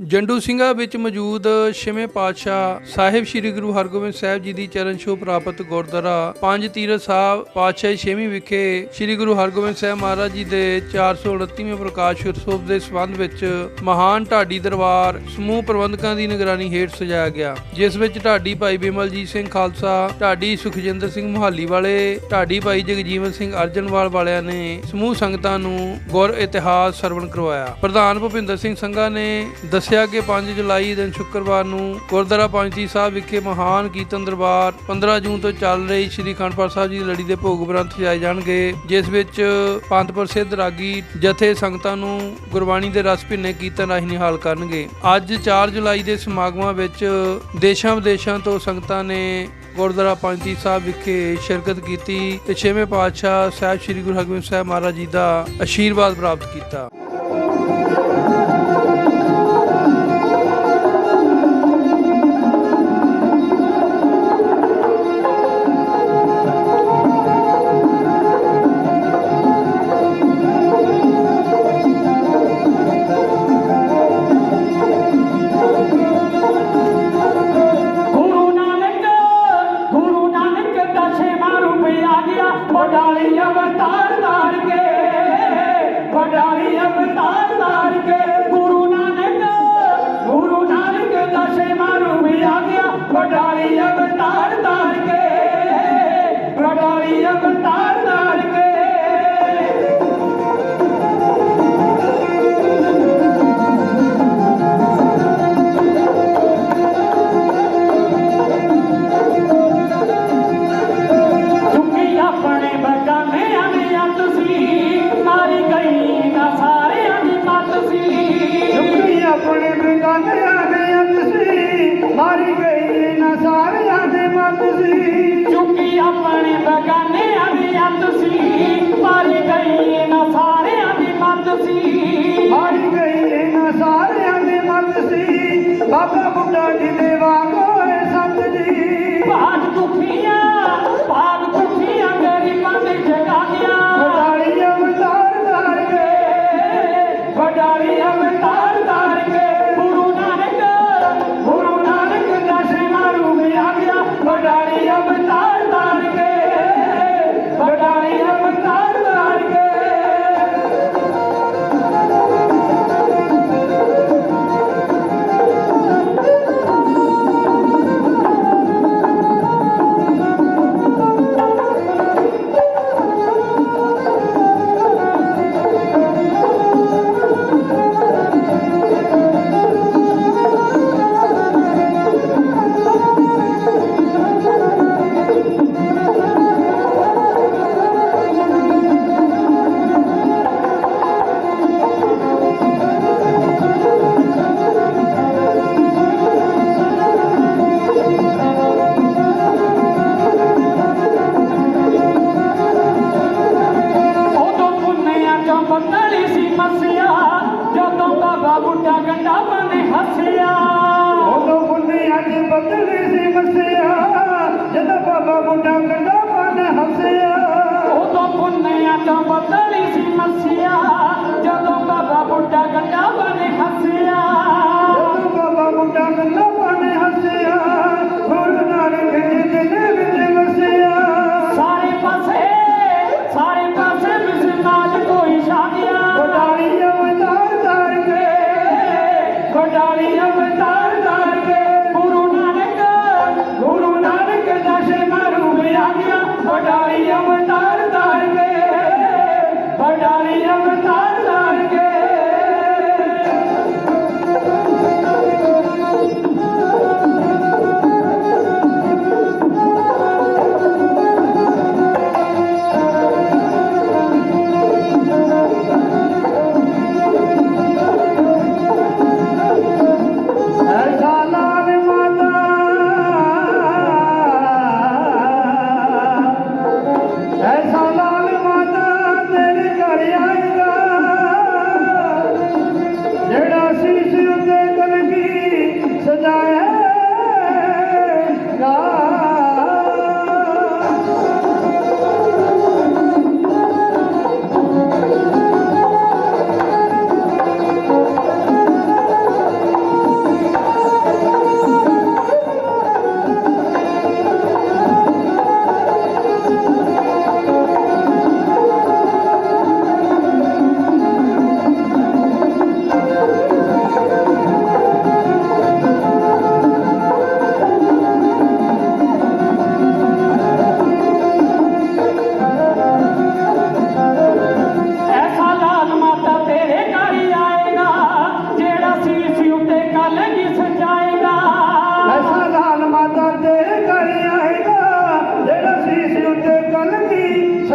ਜੰਡੂ ਸਿੰਘਾ ਵਿੱਚ ਮੌਜੂਦ ਛੇਵੇਂ ਪਾਤਸ਼ਾਹ ਸਾਹਿਬ ਸ੍ਰੀ ਗੁਰੂ ਹਰਗੋਬਿੰਦ ਸਾਹਿਬ ਜੀ ਦੀ ਚਰਨ ਛੋਹ ਪ੍ਰਾਪਤ ਗੁਰਦੁਆਰਾ ਪੰਜ ਤੀਰਥ ਸਾਹਿਬ ਪਾਤਸ਼ਾਹੀ ਛੇਵੀਂ ਵਿਖੇ ਸ੍ਰੀ ਗੁਰੂ ਹਰਗੋਬਿੰਦ ਸਾਹਿਬ ਮਹਾਰਾਜ ਜੀ ਦੇ 429ਵੇਂ ਪ੍ਰਕਾਸ਼ ਉਤਸਵ ਦੇ ਸੰਬੰਧ ਵਿੱਚ ਮਹਾਨ ਢਾਡੀ ਦਰਬਾਰ ਸਮੂਹ ਪ੍ਰਬੰਧਕਾਂ ਦੀ ਨਿਗਰਾਨੀ ਹੇਠ ਸਜਾਇਆ ਗਿਆ, ਜਿਸ ਵਿੱਚ ਢਾਡੀ ਭਾਈ ਬਿਮਲਜੀਤ ਸਿੰਘ ਖਾਲਸਾ, ਢਾਡੀ ਸੁਖਜਿੰਦਰ ਸਿੰਘ ਮੁਹਾਲੀ ਵਾਲੇ, ਢਾਡੀ ਭਾਈ ਜਗਜੀਵਨ ਸਿੰਘ ਅਰਜਨਵਾਲ ਵਾਲਿਆਂ ਨੇ ਸਮੂਹ ਸੰਗਤਾਂ ਨੂੰ ਗੁਰ ਇਤਿਹਾਸ ਸਰਵਣ ਕਰਵਾਇਆ। ਪ੍ਰਧਾਨ ਭੁਪਿੰਦਰ ਸਿੰਘ ਸੰਘਾ ਨੇ ਦੱਸ ਦੱਸਿਆ ਕਿ 5 ਜੁਲਾਈ ਦਿਨ ਸ਼ੁੱਕਰਵਾਰ ਨੂੰ ਗੁਰਦੁਆਰਾ ਪੰਜਤੀ ਸਾਹਿਬ ਵਿਖੇ ਮਹਾਨ ਕੀਰਤਨ ਦਰਬਾਰ 15 ਜੂਨ ਤੋਂ ਚੱਲ ਰਹੀ ਸ੍ਰੀ ਅਖੰਡ ਸਾਹਿਬ ਜੀ ਦੀ ਲੜੀ ਦੇ ਭੋਗ ਗ੍ਰੰਥ ਸਜਾਏ ਜਾਣਗੇ, ਜਿਸ ਵਿੱਚ ਪੰਥ ਪ੍ਰਸਿੱਧ ਰਾਗੀ ਜਥੇ ਸੰਗਤਾਂ ਨੂੰ ਗੁਰਬਾਣੀ ਦੇ ਰਸ ਭਿੰਨੇ ਕੀਰਤਨ ਰਾਹੀਂ ਨਿਹਾਲ ਕਰਨਗੇ। ਅੱਜ 4 ਜੁਲਾਈ ਦੇ ਸਮਾਗਮਾਂ ਵਿੱਚ ਦੇਸ਼ਾਂ ਵਿਦੇਸ਼ਾਂ ਤੋਂ ਸੰਗਤਾਂ ਨੇ ਗੁਰਦੁਆਰਾ ਪੰਜਤੀ ਸਾਹਿਬ ਵਿਖੇ ਸ਼ਿਰਕਤ ਕੀਤੀ ਤੇ ਛੇਵੇਂ ਪਾਤਸ਼ਾਹ ਸਾਹਿਬ ਸ੍ਰੀ ਗੁਰੂ ਹਰਗੋਬਿੰਦ ਸਾਹਿਬ ਮਹਾਰਾਜ ਜੀ ਦਾ ਆਸ਼ੀਰਵਾਦ ਪ੍ਰਾਪਤ ਕੀਤਾ। ਗਿਆ ਵਡਾਲੀ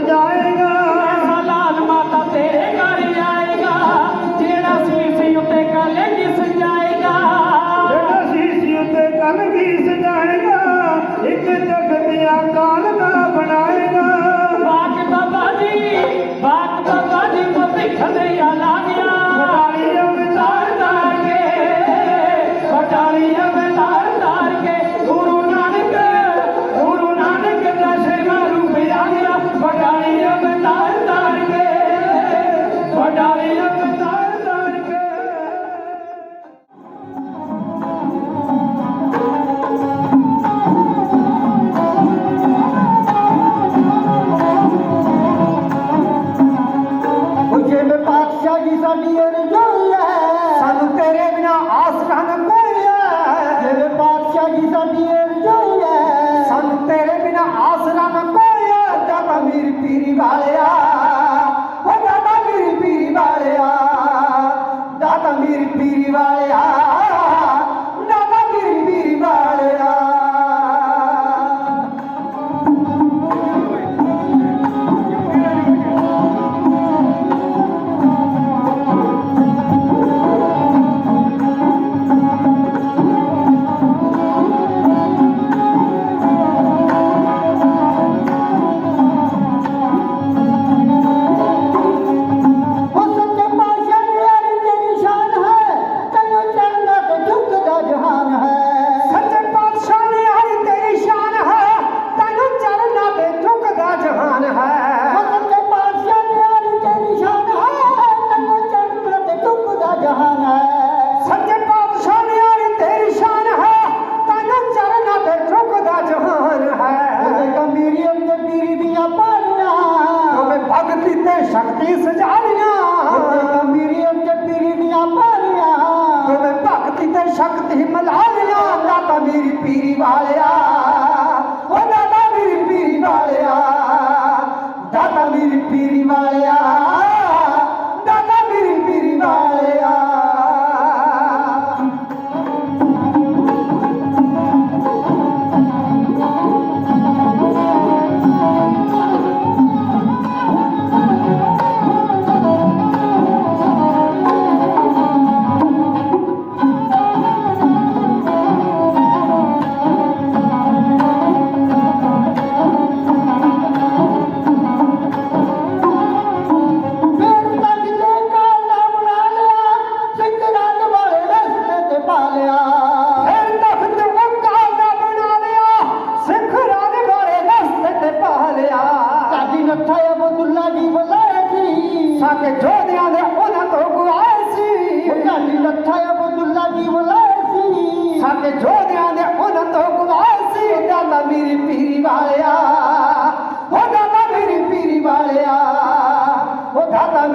হৃদয় ਦਾਤਾ ਸੀ ਸਾਡੇ ਜੋਧਿਆਂ ਦੇ ਉਹਨਾਂ ਤੋਂ ਗੁਆਏ ਸੀ ਦਾਦਾ ਮੇਰੀ ਪੀਰੀ ਵਾਲਿਆ ਉਹ ਦਾਦਾ ਮੇਰੀ ਪੀਰੀ ਵਾਲਿਆ ਉਹ ਦਾਦਾ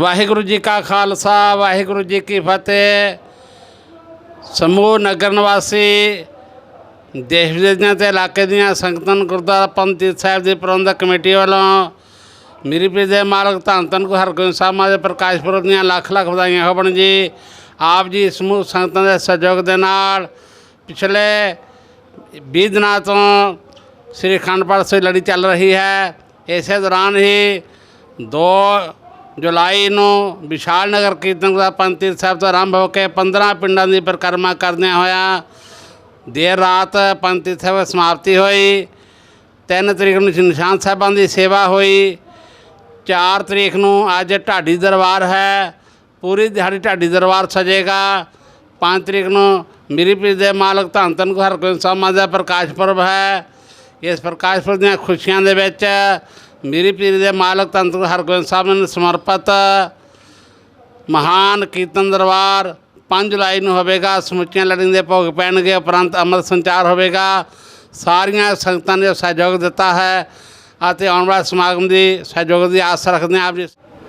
ਵਾਹਿਗੁਰੂ ਜੀ ਕਾ ਖਾਲਸਾ, ਵਾਹਿਗੁਰੂ ਜੀ ਕੀ ਫਤਿਹ। ਸਮੂਹ ਨਗਰ ਨਿਵਾਸੀ ਦੇਸ਼ ਵਿਦੇਸ਼ਾਂ ਤੇ ਇਲਾਕੇ ਦੀਆਂ ਸੰਗਤਾਂ ਗੁਰਦੁਆਰਾ ਪੰਥ ਸਾਹਿਬ ਦੀ ਪ੍ਰਬੰਧਕ ਕਮੇਟੀ ਵੱਲੋਂ ਮੇਰੀ ਪ੍ਰੀਤ ਦੇ ਮਾਲਕ ਧੰਨ ਧੰਨ ਗੁਰੂ ਹਰਗੋਬਿੰਦ ਸਾਹਿਬ ਮਹਾਰਾਜ ਦੇ ਪ੍ਰਕਾਸ਼ ਪੁਰਬ ਦੀਆਂ ਲੱਖ ਲੱਖ ਵਧਾਈਆਂ ਹੋਵਣ ਜੀ। ਆਪ ਜੀ ਸਮੂਹ ਸੰਗਤਾਂ ਦੇ ਸਹਿਯੋਗ ਦੇ ਨਾਲ ਪਿਛਲੇ 20 ਦਿਨਾਂ ਤੋਂ ਸ੍ਰੀ ਅਖੰਡ ਪਾਠ ਲੜੀ ਚੱਲ ਰਹੀ ਹੈ। ਇਸੇ ਦੌਰਾਨ ਹੀ ਦੋ ਜੁਲਾਈ ਨੂੰ ਵਿਸ਼ਾਲ ਨਗਰ ਕੀਰਤਨ ਦਾ ਪੰਥ ਸਾਹਿਬ ਤੋਂ ਆਰੰਭ ਹੋ ਕੇ 15 ਪਿੰਡਾਂ ਦੀ ਪਰਿਕਰਮਾ ਕਰਦਿਆਂ ਹੋਇਆ ਦੇਰ ਰਾਤ ਪੰਥੀ ਸਾਹਿਬ ਸਮਾਪਤੀ ਹੋਈ। 3 ਤਰੀਕ ਨੂੰ ਨਿਸ਼ਾਨ ਸਾਹਿਬਾਂ ਦੀ ਸੇਵਾ ਹੋਈ। 4 ਤਰੀਕ ਨੂੰ ਅੱਜ ਢਾਡੀ ਦਰਬਾਰ ਹੈ। ਪੂਰੀ ਦਿਹਾੜੀ ਢਾਡੀ ਦਰਬਾਰ ਸਜੇਗਾ। 5 ਤਰੀਕ ਨੂੰ ਮੇਰੀ ਪੀਰ ਦੇ ਮਾਲਕ ਧੰਨ ਧੰਨ ਗੁਰੂ ਹਰਗੋਬਿੰਦ ਸਾਹਿਬ ਦਾ ਪ੍ਰਕਾਸ਼ ਪੁਰਬ ਹੈ। ਇਸ ਪ੍ਰਕਾਸ਼ ਪੁਰਬ ਦੀਆਂ ਖੁਸ਼ੀਆਂ ਦੇ ਵਿੱਚ ਮੀਰੀ ਪੀਰੀ ਦੇ ਮਾਲਕ ਧੰਨ ਗੁਰੂ ਹਰਗੋਬਿੰਦ ਸਾਹਿਬ ਨੂੰ ਸਮਰਪਿਤ ਮਹਾਨ ਕੀਰਤਨ ਦਰਬਾਰ 5 ਜੁਲਾਈ ਨੂੰ ਹੋਵੇਗਾ ਸਮੁੱਚੀਆਂ ਲੜੀ ਦੇ ਭੋਗ ਪੈਣਗੇ ਉਪਰੰਤ ਅੰਮ੍ਰਿਤ ਸੰਚਾਰ ਹੋਵੇਗਾ ਸਾਰੀਆਂ ਸੰਗਤਾਂ ਨੇ ਸਹਿਯੋਗ ਦਿੱਤਾ ਹੈ ਅਤੇ ਆਉਣ ਵਾਲੇ ਸਮਾਗਮ ਦੀ ਸਹਿਯੋਗ ਦੀ ਆਸ ਰੱਖਦੇ ਹਾਂ ਆਪ ਜੀ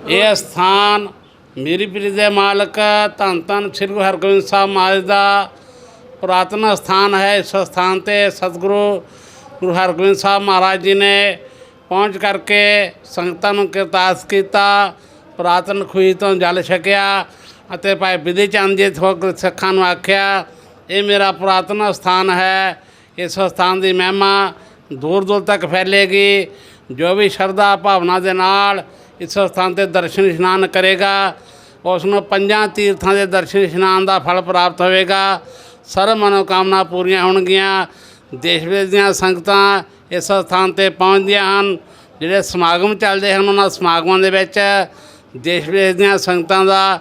ਇਹ ਸਥਾਨ ਮੇਰੀ ਪੀਰੀ ਦੇ ਮਾਲਕ ਧੰਨ ਧੰਨ ਸ੍ਰੀ ਗੁਰੂ ਹਰਗੋਬਿੰਦ ਸਾਹਿਬ ਮਹਾਰਾਜ ਦਾ ਪੁਰਾਤਨ ਸਥਾਨ ਹੈ ਇਸ ਸਥਾਨ ਤੇ ਸਤਿਗੁਰੂ ਗੁਰੂ ਹਰਗੋਬਿੰਦ ਸਾਹਿਬ ਮਹਾਰਾਜ ਜੀ ਨੇ ਪਹੁੰਚ ਕਰਕੇ ਸੰਗਤਾਂ ਨੂੰ ਕਿਰਤਾਸ ਕੀਤਾ, ਪੁਰਾਤਨ ਖੂਹੀ ਤੋਂ ਜਲ ਛਕਿਆ ਅਤੇ ਭਾਈ ਵਿਧੀ ਚੰਦ ਜੀ ਥੋਕ ਸਿੱਖਾਂ ਨੂੰ ਆਖਿਆ, ਇਹ ਮੇਰਾ ਪੁਰਾਤਨ ਸਥਾਨ ਹੈ, ਇਸ ਸਥਾਨ ਦੀ ਮਹਿਮਾ ਦੂਰ ਦੂਰ ਤੱਕ ਫੈਲੇਗੀ, ਜੋ ਵੀ ਸ਼ਰਧਾ ਭਾਵਨਾ ਦੇ ਨਾਲ ਇਸ ਸਥਾਨ ਤੇ ਦਰਸ਼ਨ ਇਸ਼ਨਾਨ ਕਰੇਗਾ ਉਸ ਨੂੰ ਪੰਜਾਂ ਤੀਰਥਾਂ ਦੇ ਦਰਸ਼ਨ ਇਸ਼ਨਾਨ ਦਾ ਫਲ ਪ੍ਰਾਪਤ ਹੋਵੇਗਾ ਸਰਬ ਮਨੋਕਾਮਨਾ ਪੂਰੀਆਂ ਹੋਣਗੀਆਂ, ਦੇਸ਼ ਵਿਦੇਸ਼ ਦੀਆਂ ਸੰਗਤਾਂ ਇਸ ਸਥਾਨ ਤੇ ਪਹੁੰਚਦੀਆਂ ਹਨ। ਜਿਹੜੇ ਸਮਾਗਮ ਚੱਲਦੇ ਹਨ, ਉਹਨਾਂ ਸਮਾਗਮਾਂ ਦੇ ਵਿੱਚ ਦੇਸ਼ ਵਿਦੇਸ਼ ਦੀਆਂ ਸੰਗਤਾਂ ਦਾ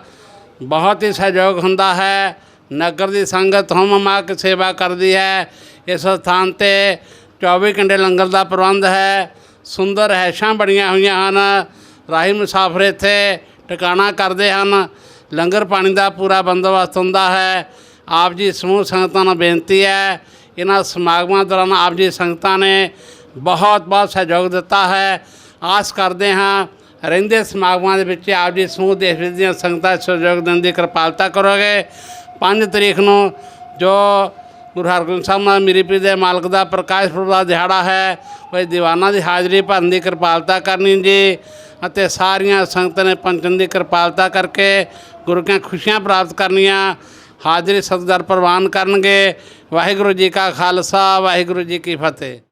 ਬਹੁਤ ਹੀ ਸਹਿਯੋਗ ਹੁੰਦਾ ਹੈ। ਨਗਰ ਦੀ ਸੰਗਤ ਹਮ ਮਾਕ ਸੇਵਾ ਕਰਦੀ ਹੈ। ਇਸ ਸਥਾਨ ਤੇ 24 ਘੰਟੇ ਲੰਗਰ ਦਾ ਪ੍ਰਬੰਧ ਹੈ। ਸੁੰਦਰ ਰਹਿਸ਼ਾਂ ਬਣੀਆਂ ਹੋਈਆਂ ਹਨ। ਰਾਹੀ ਮੁਸਾਫਰ ਇੱਥੇ ਟਿਕਾਣਾ ਕਰਦੇ ਹਨ। ਲੰਗਰ ਪਾਣੀ ਦਾ ਪੂਰਾ ਬੰਦੋਬਸਤ ਹੁੰਦਾ ਹੈ। ਆਪ ਜੀ ਸਮੂਹ ਸੰਗਤਾਂ ਨੂੰ ਬੇਨਤੀ ਹੈ ਇਹਨਾਂ ਸਮਾਗਮਾਂ ਦੌਰਾਨ ਆਪ ਜੀ ਸੰਗਤਾਂ ਨੇ ਬਹੁਤ ਬਹੁਤ ਸਹਿਯੋਗ ਦਿੱਤਾ ਹੈ। ਆਸ ਕਰਦੇ ਹਾਂ ਰਹਿੰਦੇ ਸਮਾਗਮਾਂ ਦੇ ਵਿੱਚ ਆਪ ਜੀ ਸਮੂਹ ਦੇਸ਼ ਵਿੱਚ ਦੀਆਂ ਸੰਗਤਾਂ ਸਹਿਯੋਗ ਦੇਣ ਦੀ ਕਿਰਪਾਲਤਾ ਕਰੋਗੇ। 5 ਤਰੀਕ ਨੂੰ ਜੋ ਗੁਰੂ ਹਰਗੋਬਿੰਦ ਸਾਹਿਬ ਨਾਲ ਮੇਰੀ ਪ੍ਰੀਤ ਦੇ ਮਾਲਕ ਦਾ ਪ੍ਰਕਾਸ਼ ਪੁਰਬ ਦਾ ਦਿਹਾੜਾ ਹੈ, ਉਹ ਦੀਵਾਨਾਂ ਦੀ ਹਾਜ਼ਰੀ ਭਰਨ ਦੀ ਕਿਰਪਾਲਤਾ ਕਰਨੀ ਜੀ ਅਤੇ ਸਾਰੀਆਂ ਸੰਗਤਾਂ ਨੇ ਪੰਚਨ ਦੀ ਕਿਰਪਾਲਤਾ ਕਰਕੇ ਗੁਰੂ ਦੀਆਂ ਖੁਸ਼ੀਆਂ ਪ੍ਰਾਪਤ ਕਰਨੀਆਂ। ਹਾਜ਼ਰੀ ਸਤਿਕਾਰ ਪ੍ਰਵਾਨ ਕਰਨਗੇ। ਵਾਹਿਗੁਰੂ ਜੀ ਕਾ ਖਾਲਸਾ ਵਾਹਿਗੁਰੂ ਜੀ ਕੀ ਫਤਿਹ।